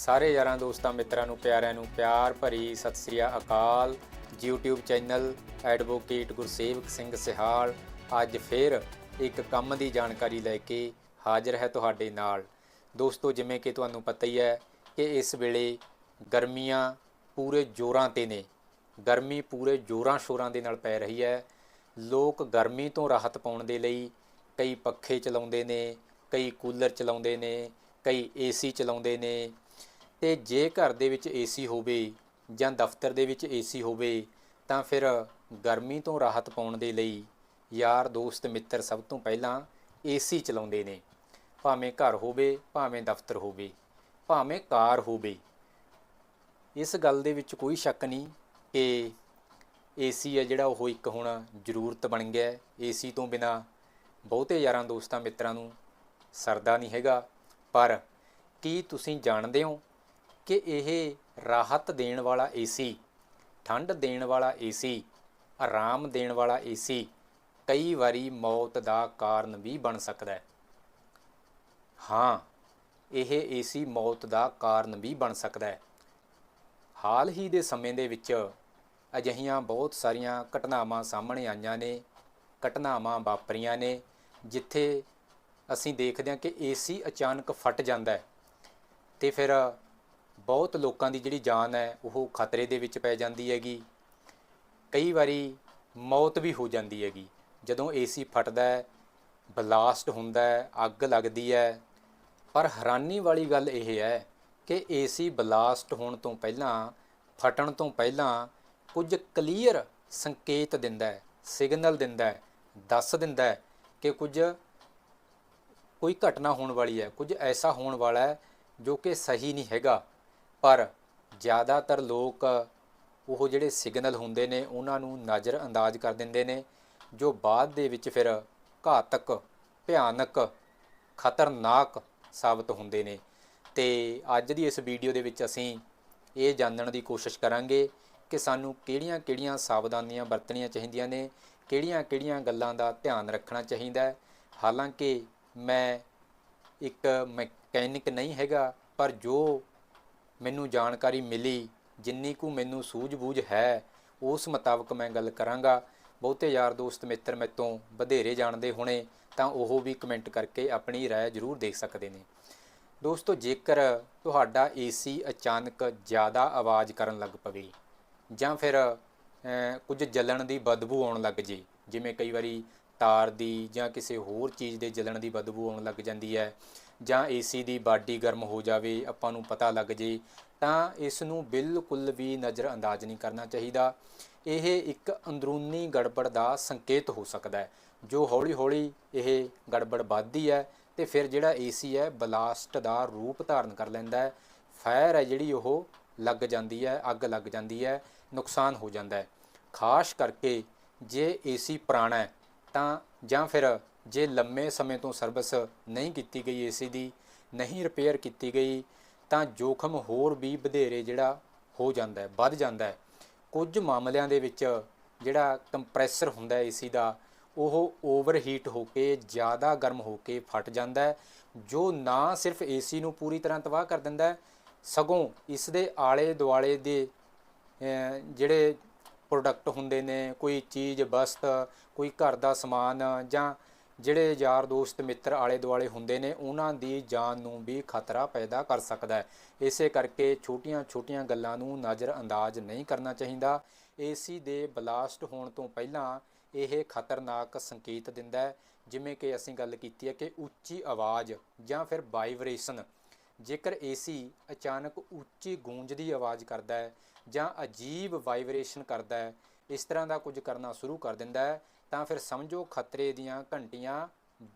ਸਾਰੇ ਯਾਰਾਂ, ਦੋਸਤਾਂ, ਮਿੱਤਰਾਂ ਨੂੰ, ਪਿਆਰਿਆਂ ਨੂੰ ਪਿਆਰ ਭਰੀ ਸਤਿ ਸ੍ਰੀ ਅਕਾਲ। YouTube channel advocate Gursewak Singh Sihal ਅੱਜ ਫਿਰ ਇੱਕ ਕੰਮ ਦੀ ਜਾਣਕਾਰੀ ਲੈ ਕੇ ਹਾਜ਼ਰ ਹੈ ਤੁਹਾਡੇ ਨਾਲ। ਦੋਸਤੋ, ਜਿਵੇਂ ਕਿ ਤੁਹਾਨੂੰ ਪਤਾ ਹੀ ਹੈ ਕਿ ਇਸ ਵੇਲੇ ਗਰਮੀਆਂ ਪੂਰੇ ਜ਼ੋਰਾਂ ਤੇ ਨੇ। ਗਰਮੀ ਪੂਰੇ ਜ਼ੋਰਾਂ ਸ਼ੋਰਾਂ ਦੇ ਨਾਲ ਪੈ ਰਹੀ ਹੈ। ਲੋਕ ਗਰਮੀ ਤੋਂ ਰਾਹਤ ਪਾਉਣ ਦੇ ਲਈ ਕਈ ਪੱਖੇ ਚਲਾਉਂਦੇ ਨੇ, ਕਈ ਕੂਲਰ ਚਲਾਉਂਦੇ ਨੇ, ਕਈ ਏਸੀ ਚਲਾਉਂਦੇ ਨੇ ਤੇ ਜੇ ਘਰ ਦੇ ਵਿੱਚ ਏਸੀ ਹੋਵੇ ਜਾਂ ਦਫ਼ਤਰ ਦੇ ਵਿੱਚ ਏਸੀ ਹੋਵੇ, ਤਾਂ ਫਿਰ ਗਰਮੀ ਤੋਂ ਰਾਹਤ ਪਾਉਣ ਦੇ ਲਈ ਯਾਰ, ਦੋਸਤ, ਮਿੱਤਰ ਸਭ ਤੋਂ ਪਹਿਲਾਂ ਏਸੀ ਚਲਾਉਂਦੇ ਨੇ। ਭਾਵੇਂ ਘਰ ਹੋਵੇ, ਭਾਵੇਂ ਦਫ਼ਤਰ ਹੋਵੇ, ਭਾਵੇਂ ਕਾਰ ਹੋਵੇ। ਇਸ ਗੱਲ ਦੇ ਵਿੱਚ ਕੋਈ ਸ਼ੱਕ ਨਹੀਂ ਕਿ ਏਸੀ ਹੈ ਜਿਹੜਾ ਉਹ ਇੱਕ ਹੁਣ ਜ਼ਰੂਰਤ ਬਣ ਗਿਆ ਹੈ। ਏਸੀ ਤੋਂ ਬਿਨਾ ਬਹੁਤੇ ਯਾਰਾਂ, ਦੋਸਤਾਂ, ਮਿੱਤਰਾਂ ਨੂੰ ਸਰਦਾ ਨਹੀਂ ਹੈਗਾ। ਪਰ ਕੀ ਤੁਸੀਂ ਜਾਣਦੇ ਹੋ ਕਿ ਇਹ ਰਾਹਤ ਦੇਣ ਵਾਲਾ ਏਸੀ ਠੰਡ ਦੇਣ ਵਾਲਾ ਏਸੀ ਆਰਾਮ ਦੇਣ ਵਾਲਾ ਏਸੀ ਕਈ ਵਾਰੀ ਮੌਤ ਦਾ ਕਾਰਨ ਵੀ ਬਣ ਸਕਦਾ ਹੈ। ਹਾਂ, ਇਹ ਏਸੀ ਮੌਤ ਦਾ ਕਾਰਨ ਵੀ ਬਣ ਸਕਦਾ ਹੈ। ਹਾਲ ਹੀ ਦੇ ਸਮੇਂ ਦੇ ਵਿੱਚ ਅਜਿਹੀਆਂ ਬਹੁਤ ਸਾਰੀਆਂ ਘਟਨਾਵਾਂ ਸਾਹਮਣੇ ਆਈਆਂ ਨੇ, ਘਟਨਾਵਾਂ ਵਾਪਰੀਆਂ ਨੇ, ਜਿੱਥੇ ਅਸੀਂ ਦੇਖਦੇ ਹਾਂ ਕਿ ਏਸੀ ਅਚਾਨਕ ਫਟ ਜਾਂਦਾ ਹੈ ਤੇ ਫਿਰ ਬਹੁਤ ਲੋਕਾਂ ਦੀ ਜਿਹੜੀ ਜਾਨ ਹੈ, ਉਹ ਖਤਰੇ ਦੇ ਵਿੱਚ ਪੈ ਜਾਂਦੀ ਹੈਗੀ। ਕਈ ਵਾਰੀ ਮੌਤ ਵੀ ਹੋ ਜਾਂਦੀ ਹੈਗੀ। ਜਦੋਂ ਏਸੀ ਫਟਦਾ ਹੈ, ਬਲਾਸਟ ਹੁੰਦਾ ਹੈ, ਅੱਗ ਲੱਗਦੀ ਹੈ, ਪਰ ਹੈਰਾਨੀ ਵਾਲੀ ਗੱਲ ਇਹ ਹੈ ਕਿ ਏਸੀ ਬਲਾਸਟ ਹੋਣ ਤੋਂ ਪਹਿਲਾਂ, ਫਟਣ ਤੋਂ ਪਹਿਲਾਂ ਕੁਝ ਕਲੀਅਰ ਸੰਕੇਤ ਦਿੰਦਾ ਹੈ, ਸਿਗਨਲ ਦਿੰਦਾ ਹੈ, ਦੱਸ ਦਿੰਦਾ ਹੈ ਕਿ ਕੁਝ, ਕੋਈ ਘਟਨਾ ਹੋਣ ਵਾਲੀ ਹੈ, ਕੁਝ ਐਸਾ ਹੋਣ ਵਾਲਾ ਹੈ ਜੋ ਕਿ ਸਹੀ ਨਹੀਂ ਹੈਗਾ। ਪਰ ਜ਼ਿਆਦਾਤਰ ਲੋਕ ਉਹ ਜਿਹੜੇ ਸਿਗਨਲ ਹੁੰਦੇ ਨੇ, ਉਹਨਾਂ ਨੂੰ ਨਜ਼ਰ ਅੰਦਾਜ਼ ਕਰ ਦਿੰਦੇ ਨੇ, ਜੋ ਬਾਅਦ ਦੇ ਵਿੱਚ ਫਿਰ ਘਾਤਕ, ਭਿਆਨਕ, ਖਤਰਨਾਕ ਸਾਬਤ ਹੁੰਦੇ ਨੇ। ਤੇ ਅੱਜ ਦੀ ਇਸ ਵੀਡੀਓ ਦੇ ਵਿੱਚ ਅਸੀਂ ਇਹ ਜਾਣਨ ਦੀ ਕੋਸ਼ਿਸ਼ ਕਰਾਂਗੇ ਕਿ ਸਾਨੂੰ ਕਿਹੜੀਆਂ-ਕਿਹੜੀਆਂ ਸਾਵਧਾਨੀਆਂ ਵਰਤਣੀਆਂ ਚਾਹੀਦੀਆਂ ਨੇ, ਕਿਹੜੀਆਂ-ਕਿਹੜੀਆਂ ਗੱਲਾਂ ਦਾ ਧਿਆਨ ਰੱਖਣਾ ਚਾਹੀਦਾ ਹੈ। ਹਾਲਾਂਕਿ ਮੈਂ ਇੱਕ ਮਕੈਨਿਕ ਨਹੀਂ ਹੈਗਾ, ਪਰ ਜੋ ਮੈਨੂੰ ਜਾਣਕਾਰੀ ਮਿਲੀ ਜਿੰਨੀ ਕੁ ਮੈਨੂੰ ਸੂਝ-ਬੂਝ ਹੈ ਉਸ ਮੁਤਾਬਕ ਮੈਂ ਗੱਲ ਕਰਾਂਗਾ ਬਹੁਤੇ ਯਾਰ ਦੋਸਤ ਮਿੱਤਰ ਮੇਰੇ ਤੋਂ ਵਧੇਰੇ ਜਾਣਦੇ ਹੋਣੇ ਤਾਂ ਉਹ ਵੀ ਕਮੈਂਟ ਕਰਕੇ ਆਪਣੀ رائے ਜ਼ਰੂਰ ਦੇ ਸਕਦੇ ਨੇ ਦੋਸਤੋ ਜੇਕਰ ਤੁਹਾਡਾ ਏਸੀ ਅਚਾਨਕ ਜ਼ਿਆਦਾ ਆਵਾਜ਼ ਕਰਨ ਲੱਗ ਪਵੇ ਜਾਂ ਫਿਰ ਅਹ, ਕੁਝ ਜਲਣ ਦੀ ਬਦਬੂ ਆਉਣ ਲੱਗ ਜੇ ਜਿਵੇਂ ਕਈ ਵਾਰੀ ਤਾਰ ਦੀ ਜਾਂ ਕਿਸੇ ਹੋਰ ਚੀਜ਼ ਦੇ ਜਲਣ ਦੀ ਬਦਬੂ ਆਉਣ ਲੱਗ ਜਾਂਦੀ ਹੈ ਜਾਂ ਏਸੀ ਦੀ ਬਾਡੀ ਗਰਮ ਹੋ ਜਾਵੇ, ਆਪਾਂ ਨੂੰ ਪਤਾ ਲੱਗ ਜੇ, ਤਾਂ ਇਸ ਨੂੰ ਬਿਲਕੁਲ ਵੀ ਨਜ਼ਰ ਅੰਦਾਜ਼ ਨਹੀਂ ਕਰਨਾ ਚਾਹੀਦਾ। ਇਹ ਇੱਕ ਅੰਦਰੂਨੀ ਗੜਬੜ ਦਾ ਸੰਕੇਤ ਹੋ ਸਕਦਾ ਹੈ। ਜੋ ਹੌਲੀ-ਹੌਲੀ ਇਹ ਗੜਬੜ ਵੱਧਦੀ ਹੈ ਤੇ ਫਿਰ ਜਿਹੜਾ ਏਸੀ ਹੈ, ਬਲਾਸਟ ਦਾ ਰੂਪ ਧਾਰਨ ਕਰ ਲੈਂਦਾ ਹੈ। ਫਾਇਰ ਹੈ ਜਿਹੜੀ ਉਹ ਲੱਗ ਜਾਂਦੀ ਹੈ, ਅੱਗ ਲੱਗ ਜਾਂਦੀ ਹੈ, ਨੁਕਸਾਨ ਹੋ ਜਾਂਦਾ ਹੈ। ਖਾਸ ਕਰਕੇ ਜੇ ਏਸੀ ਪੁਰਾਣਾ ਹੈ, ਤਾਂ ਜਾਂ ਫਿਰ ਜੇ ਲੰਮੇ ਸਮੇਂ ਤੋਂ ਸਰਵਿਸ ਨਹੀਂ ਕੀਤੀ ਗਈ ਏਸੀ ਦੀ, ਨਹੀਂ ਰਿਪੇਅਰ ਕੀਤੀ ਗਈ, ਤਾਂ ਜੋਖਮ ਹੋਰ ਵੀ ਵਧੇਰੇ ਜਿਹੜਾ ਹੋ ਜਾਂਦਾ ਹੈ, ਵੱਧ ਜਾਂਦਾ ਹੈ। ਕੁਝ ਮਾਮਲਿਆਂ ਦੇ ਵਿੱਚ ਜਿਹੜਾ ਕੰਪਰੈਸਰ ਹੁੰਦਾ ਹੈ ਏਸੀ ਦਾ, ਉਹ ਓਵਰਹੀਟ ਹੋ ਕੇ, ਜ਼ਿਆਦਾ ਗਰਮ ਹੋ ਕੇ ਫਟ ਜਾਂਦਾ ਹੈ, ਜੋ ਨਾ ਸਿਰਫ ਏਸੀ ਨੂੰ ਪੂਰੀ ਤਰ੍ਹਾਂ ਤਬਾਹ ਕਰ ਦਿੰਦਾ ਹੈ, ਸਗੋਂ ਇਸ ਦੇ ਆਲੇ ਦੁਆਲੇ ਦੇ ਜਿਹੜੇ ਪ੍ਰੋਡਕਟ ਹੁੰਦੇ ਨੇ, ਕੋਈ ਚੀਜ਼, ਵਸਤ, ਕੋਈ ਘਰ ਦਾ ਸਮਾਨ ਜਾਂ ਜਿਹੜੇ ਯਾਰ ਦੋਸਤ, ਮਿੱਤਰ ਆਲੇ ਦੁਆਲੇ ਹੁੰਦੇ ਨੇ, ਉਹਨਾਂ ਦੀ ਜਾਨ ਨੂੰ ਵੀ ਖਤਰਾ ਪੈਦਾ ਕਰ ਸਕਦਾ ਹੈ। ਇਸੇ ਕਰਕੇ ਛੋਟੀਆਂ-ਛੋਟੀਆਂ ਗੱਲਾਂ ਨੂੰ ਨਜ਼ਰ ਅੰਦਾਜ਼ ਨਹੀਂ ਕਰਨਾ ਚਾਹੀਦਾ। ਏਸੀ ਦੇ ਬਲਾਸਟ ਹੋਣ ਤੋਂ ਪਹਿਲਾਂ ਇਹ ਖਤਰਨਾਕ ਸੰਕੇਤ ਦਿੰਦਾ ਹੈ, ਜਿਵੇਂ ਕਿ ਅਸੀਂ ਗੱਲ ਕੀਤੀ ਹੈ ਕਿ ਉੱਚੀ ਆਵਾਜ਼ ਜਾਂ ਫਿਰ ਵਾਈਬ੍ਰੇਸ਼ਨ ਜੇਕਰ ਏਸੀ ਅਚਾਨਕ ਉੱਚੀ ਗੂੰਜ ਦੀ ਆਵਾਜ਼ ਕਰਦਾ ਹੈ ਜਾਂ ਅਜੀਬ ਵਾਈਬ੍ਰੇਸ਼ਨ ਕਰਦਾ ਹੈ, ਇਸ ਤਰ੍ਹਾਂ ਦਾ ਕੁਝ ਕਰਨਾ ਸ਼ੁਰੂ ਕਰ ਦਿੰਦਾ ਹੈ। ਤਾਂ ਫਿਰ ਸਮਝੋ ਖਤਰੇ ਦੀਆਂ ਘੰਟੀਆਂ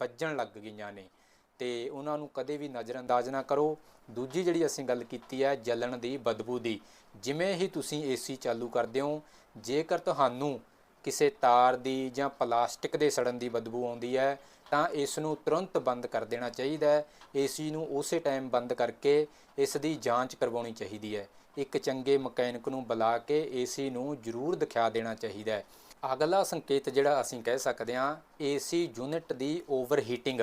ਵੱਜਣ ਲੱਗ ਗਈਆਂ ਨੇ ਤੇ ਉਹਨਾਂ ਨੂੰ ਕਦੇ ਵੀ ਨਜ਼ਰਅੰਦਾਜ਼ ਨਾ ਕਰੋ। ਦੂਜੀ ਜਿਹੜੀ ਅਸੀਂ ਗੱਲ ਕੀਤੀ ਹੈ, ਜਲਣ ਦੀ, ਬਦਬੂ ਦੀ, ਜਿਵੇਂ ਹੀ ਤੁਸੀਂ ਏਸੀ ਚਾਲੂ ਕਰਦੇ ਹੋ, ਜੇਕਰ ਤੁਹਾਨੂੰ ਕਿਸੇ ਤਾਰ ਦੀ ਜਾਂ ਪਲਾਸਟਿਕ ਦੇ ਸੜਨ ਦੀ ਬਦਬੂ ਆਉਂਦੀ ਹੈ, ਤਾਂ ਇਸ ਨੂੰ ਤੁਰੰਤ ਬੰਦ ਕਰ ਦੇਣਾ ਚਾਹੀਦਾ ਹੈ। ਏਸੀ ਨੂੰ ਉਸੇ ਟਾਈਮ ਬੰਦ ਕਰਕੇ ਇਸ ਦੀ ਜਾਂਚ ਕਰਵਾਉਣੀ ਚਾਹੀਦੀ ਹੈ। ਇੱਕ ਚੰਗੇ ਮਕੈਨਿਕ ਨੂੰ ਬੁਲਾ ਕੇ ਏਸੀ ਨੂੰ ਜ਼ਰੂਰ ਦਿਖਾ ਦੇਣਾ ਚਾਹੀਦਾ ਹੈ। ਅਗਲਾ ਸੰਕੇਤ ਜਿਹੜਾ ਅਸੀਂ ਕਹਿ ਸਕਦੇ ਹਾਂ ਏਸੀ ਯੂਨਿਟ ਦੀ ਓਵਰਹੀਟਿੰਗ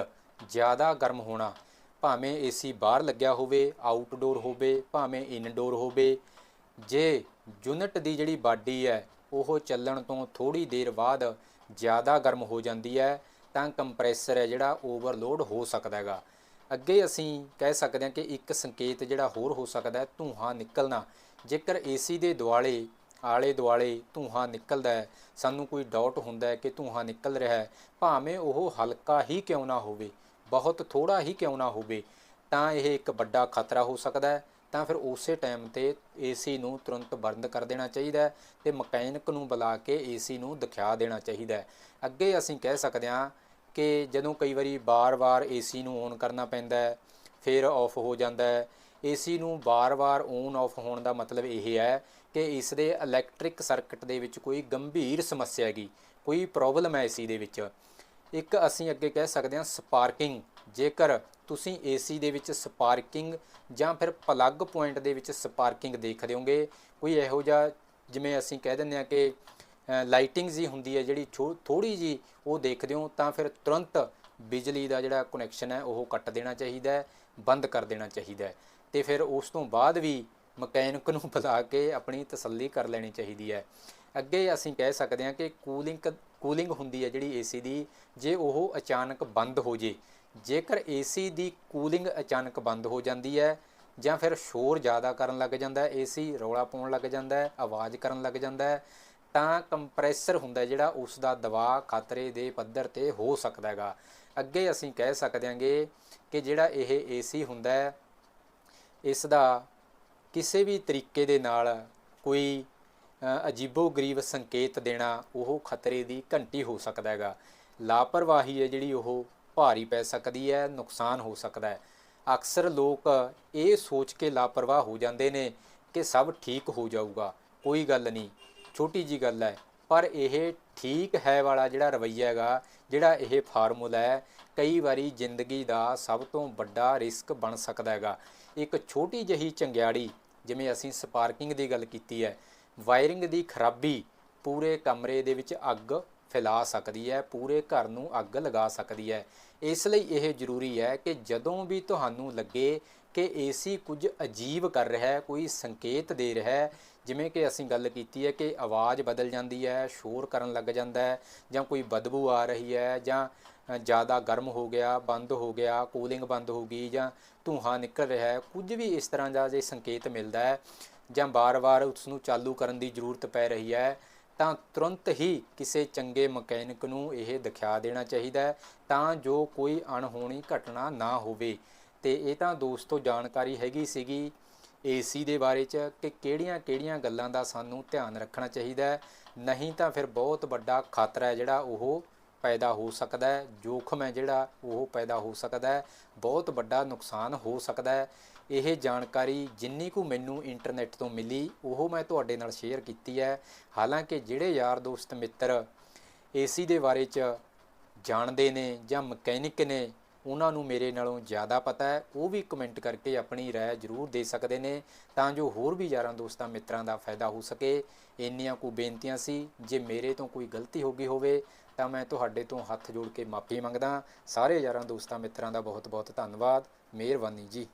ਜ਼ਿਆਦਾ ਗਰਮ ਹੋਣਾ। ਭਾਵੇਂ ਏਸੀ ਬਾਹਰ ਲੱਗਿਆ ਹੋਵੇ ਆਊਟਡੋਰ ਹੋਵੇ, ਭਾਵੇਂ ਇਨਡੋਰ ਹੋਵੇ, ਜੇ ਯੂਨਿਟ ਦੀ ਜਿਹੜੀ ਬਾਡੀ ਹੈ, ਉਹ ਚੱਲਣ ਤੋਂ ਥੋੜੀ ਦੇਰ ਬਾਅਦ ਜ਼ਿਆਦਾ ਗਰਮ ਹੋ ਜਾਂਦੀ ਹੈ, ਤਾਂ ਕੰਪਰੈਸਰ ਹੈ ਜਿਹੜਾ ਓਵਰਲੋਡ ਹੋ ਸਕਦਾ ਹੈਗਾ। ਅੱਗੇ ਅਸੀਂ ਕਹਿ ਸਕਦੇ ਹਾਂ ਕਿ ਇੱਕ ਸੰਕੇਤ ਜਿਹੜਾ ਹੋਰ ਹੋ ਸਕਦਾ ਹੈ, ਧੂਆਂ ਨਿਕਲਣਾ। ਜੇਕਰ ਏਸੀ ਦੇ ਦੁਆਲੇ ਆਲੇ ਦੁਆਲੇ ਧੂਆਂ ਨਿਕਲਦਾ ਹੈ। ਸਾਨੂੰ ਕੋਈ ਡਾਊਟ ਹੁੰਦਾ ਹੈ ਕਿ ਧੂਆਂ ਨਿਕਲ ਰਿਹਾ ਹੈ। ਭਾਵੇਂ ਉਹ ਹਲਕਾ ਹੀ ਕਿਉਂ ਨਾ ਹੋਵੇ, ਬਹੁਤ ਥੋੜਾ ਹੀ ਕਿਉਂ ਨਾ ਹੋਵੇ, ਤਾਂ ਇਹ ਇੱਕ ਵੱਡਾ ਖਤਰਾ ਹੋ ਸਕਦਾ ਹੈ। ਤਾਂ ਫਿਰ ਉਸੇ ਟਾਈਮ ਤੇ ਏਸੀ ਨੂੰ ਤੁਰੰਤ ਬੰਦ ਕਰ ਦੇਣਾ ਚਾਹੀਦਾ ਹੈ ਤੇ ਮਕੈਨਿਕ ਨੂੰ ਬੁਲਾ ਕੇ ਏਸੀ ਨੂੰ ਦਿਖਾ ਦੇਣਾ ਚਾਹੀਦਾ ਹੈ। ਅੱਗੇ ਅਸੀਂ ਕਹਿ ਸਕਦੇ ਹਾਂ ਕਿ ਜਦੋਂ ਕਈ ਵਾਰੀ ਬਾਰ-ਬਾਰ ਏਸੀ ਨੂੰ ਔਨ ਕਰਨਾ ਪੈਂਦਾ ਹੈ, ਫਿਰ ਆਫ ਹੋ ਜਾਂਦਾ ਹੈ। ਏਸੀ ਨੂੰ ਬਾਰ-ਬਾਰ ਔਨ ਆਫ ਹੋਣ ਦਾ ਮਤਲਬ ਇਹ ਹੈ ਕਿ ਇਸ ਦੇ ਇਲੈਕਟ੍ਰਿਕ ਸਰਕਟ ਦੇ ਵਿੱਚ ਕੋਈ ਗੰਭੀਰ ਸਮੱਸਿਆ ਹੈਗੀ, ਕੋਈ ਪ੍ਰੋਬਲਮ ਹੈ ਏਸੀ ਦੇ ਵਿੱਚ। ਇੱਕ ਅਸੀਂ ਅੱਗੇ ਕਹਿ ਸਕਦੇ ਹਾਂ ਸਪਾਰਕਿੰਗ ਜੇਕਰ ਤੁਸੀਂ ਏਸੀ ਦੇ ਵਿੱਚ ਸਪਾਰਕਿੰਗ ਜਾਂ ਫਿਰ ਪਲੱਗ ਪੁਆਇੰਟ ਦੇ ਵਿੱਚ ਸਪਾਰਕਿੰਗ ਦੇਖਦੇ ਹੋਗੇ, ਕੋਈ ਇਹੋ ਜਿਹਾ ਜਿਵੇਂ ਅਸੀਂ ਕਹਿ ਦਿੰਦੇ ਹਾਂ ਕਿ ਲਾਈਟਿੰਗ ਜੀ ਹੁੰਦੀ ਹੈ ਜਿਹੜੀ ਥੋੜੀ ਜੀ ਉਹ ਦੇਖਦੇ ਹੋ, ਤਾਂ ਫਿਰ ਤੁਰੰਤ ਬਿਜਲੀ ਦਾ ਜਿਹੜਾ ਕਨੈਕਸ਼ਨ ਹੈ ਉਹ ਕੱਟ ਦੇਣਾ ਚਾਹੀਦਾ ਹੈ, ਬੰਦ ਕਰ ਦੇਣਾ ਚਾਹੀਦਾ ਹੈ। ਤੇ ਫਿਰ ਉਸ ਤੋਂ ਬਾਅਦ ਵੀ ਮਕੈਨਿਕ ਨੂੰ ਬੁਲਾ ਕੇ ਆਪਣੀ ਤਸੱਲੀ ਕਰ ਲੈਣੀ ਚਾਹੀਦੀ ਹੈ। ਅੱਗੇ ਅਸੀਂ ਕਹਿ ਸਕਦੇ ਹਾਂ ਕਿ ਕੂਲਿੰਗ ਕੂਲਿੰਗ ਹੁੰਦੀ ਹੈ ਜਿਹੜੀ ਏਸੀ ਦੀ, ਜੇ ਉਹ ਅਚਾਨਕ ਬੰਦ ਹੋ ਜੇ। ਜੇਕਰ ਏਸੀ ਦੀ ਕੂਲਿੰਗ ਅਚਾਨਕ ਬੰਦ ਹੋ ਜਾਂਦੀ ਹੈ ਜਾਂ ਫਿਰ ਸ਼ੋਰ ਜ਼ਿਆਦਾ ਕਰਨ ਲੱਗ ਜਾਂਦਾ ਹੈ, ਏਸੀ ਰੌਲਾ ਪਾਉਣ ਲੱਗ ਜਾਂਦਾ ਹੈ, ਆਵਾਜ਼ ਕਰਨ ਲੱਗ ਜਾਂਦਾ ਹੈ, ਤਾਂ ਕੰਪਰੈਸਰ ਹੁੰਦਾ ਜਿਹੜਾ ਉਸ ਦਾ ਦਬਾਅ ਖਤਰੇ ਦੇ ਪੱਧਰ ਤੇ ਹੋ ਸਕਦਾ ਹੈਗਾ। ਅੱਗੇ ਅਸੀਂ ਕਹਿ ਸਕਦੇ ਹਾਂਗੇ ਕਿ ਜਿਹੜਾ ਇਹ ਏਸੀ ਹੁੰਦਾ ਹੈ, ਇਸ ਦਾ ਕਿਸੇ ਵੀ ਤਰੀਕੇ ਦੇ ਨਾਲ ਕੋਈ ਅਜੀਬੋ ਗਰੀਬ ਸੰਕੇਤ ਦੇਣਾ ਉਹ ਖਤਰੇ ਦੀ ਘੰਟੀ ਹੋ ਸਕਦਾ ਹੈਗਾ। ਲਾਪਰਵਾਹੀ ਹੈ ਜਿਹੜੀ ਉਹ ਭਾਰੀ ਪੈ ਸਕਦੀ ਹੈ, ਨੁਕਸਾਨ ਹੋ ਸਕਦਾ ਹੈ। ਅਕਸਰ ਲੋਕ ਇਹ ਸੋਚ ਕੇ ਲਾਪਰਵਾਹ ਹੋ ਜਾਂਦੇ ਨੇ ਕਿ ਸਭ ਠੀਕ ਹੋ ਜਾਊਗਾ। ਕੋਈ ਗੱਲ ਨਹੀਂ, ਛੋਟੀ ਜੀ ਗੱਲ ਹੈ, ਪਰ ਇਹ ਠੀਕ ਹੈ ਵਾਲਾ ਜਿਹੜਾ ਰਵਈਆ ਹੈਗਾ, ਜਿਹੜਾ ਇਹ ਫਾਰਮੂਲਾ ਹੈ, ਕਈ ਵਾਰੀ ਜ਼ਿੰਦਗੀ ਦਾ ਸਭ ਤੋਂ ਵੱਡਾ ਰਿਸਕ ਬਣ ਸਕਦਾ ਹੈਗਾ। ਇੱਕ ਛੋਟੀ ਜਹੀ ਚੰਗਿਆੜੀ, ਜਿਵੇਂ ਅਸੀਂ ਸਪਾਰਕਿੰਗ ਦੀ ਗੱਲ ਕੀਤੀ ਹੈ, ਵਾਇਰਿੰਗ ਦੀ ਖਰਾਬੀ ਪੂਰੇ ਕਮਰੇ ਦੇ ਵਿੱਚ ਅੱਗ ਫੈਲਾ ਸਕਦੀ ਹੈ, ਪੂਰੇ ਘਰ ਨੂੰ ਅੱਗ ਲਗਾ ਸਕਦੀ ਹੈ। ਇਸ ਲਈ ਇਹ ਜ਼ਰੂਰੀ ਹੈ ਕਿ ਜਦੋਂ ਵੀ ਤੁਹਾਨੂੰ ਲੱਗੇ ਕਿ ਏਸੀ ਕੁਝ ਅਜੀਬ ਕਰ ਰਿਹਾ ਹੈ, ਕੋਈ ਸੰਕੇਤ ਦੇ ਰਿਹਾ ਹੈ। ਜਿਵੇਂ ਕਿ ਅਸੀਂ ਗੱਲ ਕੀਤੀ ਹੈ ਕਿ ਆਵਾਜ਼ ਬਦਲ ਜਾਂਦੀ ਹੈ, ਸ਼ੋਰ ਕਰਨ ਲੱਗ ਜਾਂਦਾ ਹੈ, ਜਾਂ ਕੋਈ ਬਦਬੂ ਆ ਰਹੀ ਹੈ, ਜਾਂ ਜ਼ਿਆਦਾ ਗਰਮ ਹੋ ਗਿਆ, ਬੰਦ ਹੋ ਗਿਆ, ਕੂਲਿੰਗ ਬੰਦ ਹੋ ਗਈ, ਜਾਂ ਧੂੰਆਂ ਨਿਕਲ ਰਿਹਾ ਹੈ। ਕੁਝ ਵੀ ਇਸ ਤਰ੍ਹਾਂ ਦਾ ਜੇ ਸੰਕੇਤ ਮਿਲਦਾ ਹੈ, ਜਾਂ ਬਾਰ-ਬਾਰ ਉਸ ਨੂੰ ਚਾਲੂ ਕਰਨ ਦੀ ਜ਼ਰੂਰਤ ਪੈ ਰਹੀ ਹੈ, ਤਾਂ ਤੁਰੰਤ ਹੀ ਕਿਸੇ ਚੰਗੇ ਮਕੈਨਿਕ ਨੂੰ ਇਹ ਦਿਖਾ ਦੇਣਾ ਚਾਹੀਦਾ ਹੈ, ਤਾਂ ਜੋ ਕੋਈ ਅਣਹੋਣੀ ਘਟਨਾ ਨਾ ਹੋਵੇ। ਤੇ ਇਹ ਤਾਂ ਦੋਸਤੋ ਜਾਣਕਾਰੀ ਹੈਗੀ ਸੀਗੀ ਏਸੀ ਦੇ ਬਾਰੇ ਚ ਕਿ ਕਿਹੜੀਆਂ-ਕਿਹੜੀਆਂ ਗੱਲਾਂ ਦਾ ਸਾਨੂੰ ਧਿਆਨ ਰੱਖਣਾ ਚਾਹੀਦਾ ਹੈ। ਨਹੀਂ ਤਾਂ ਫਿਰ ਬਹੁਤ ਵੱਡਾ ਖਤਰਾ ਹੈ ਜਿਹੜਾ ਉਹ ਪੈਦਾ ਹੋ ਸਕਦਾ ਹੈ, ਜੋਖਮ ਹੈ ਜਿਹੜਾ ਉਹ ਪੈਦਾ ਹੋ ਸਕਦਾ ਹੈ, ਬਹੁਤ ਵੱਡਾ ਨੁਕਸਾਨ ਹੋ ਸਕਦਾ ਹੈ। ਇਹ ਜਾਣਕਾਰੀ ਜਿੰਨੀ ਕੁ ਮੈਨੂੰ ਇੰਟਰਨੈਟ ਤੋਂ ਮਿਲੀ, ਉਹ ਮੈਂ ਤੁਹਾਡੇ ਨਾਲ ਸ਼ੇਅਰ ਕੀਤੀ ਹੈ। ਹਾਲਾਂਕਿ ਜਿਹੜੇ ਯਾਰ ਦੋਸਤ ਮਿੱਤਰ ਏਸੀ ਦੇ ਬਾਰੇ ਚ ਜਾਣਦੇ ਨੇ ਜਾਂ ਮਕੈਨਿਕ ਨੇ ਉਹਨਾਂ ਨੂੰ ਮੇਰੇ ਨਾਲੋਂ ਜ਼ਿਆਦਾ ਪਤਾ ਹੈ ਉਹ ਵੀ ਕਮੈਂਟ ਕਰਕੇ ਆਪਣੀ رائے ਜ਼ਰੂਰ ਦੇ ਸਕਦੇ ਨੇ ਤਾਂ ਜੋ ਹੋਰ ਵੀ ਯਾਰਾਂ ਦੋਸਤਾਂ ਮਿੱਤਰਾਂ ਦਾ ਫਾਇਦਾ ਹੋ ਸਕੇ ਇੰਨੀਆਂ ਕੁ ਬੇਨਤੀਆਂ ਸੀ ਜੇ ਮੇਰੇ ਤੋਂ ਕੋਈ ਗਲਤੀ ਹੋ ਗਈ ਹੋਵੇ ਤਾਂ ਮੈਂ ਤੁਹਾਡੇ ਤੋਂ ਹੱਥ ਜੋੜ ਕੇ ਮਾਫੀ ਮੰਗਦਾ ਸਾਰੇ ਯਾਰਾਂ ਦੋਸਤਾਂ ਮਿੱਤਰਾਂ ਦਾ ਬਹੁਤ ਬਹੁਤ ਧੰਨਵਾਦ ਮਿਹਰਬਾਨੀ ਜੀ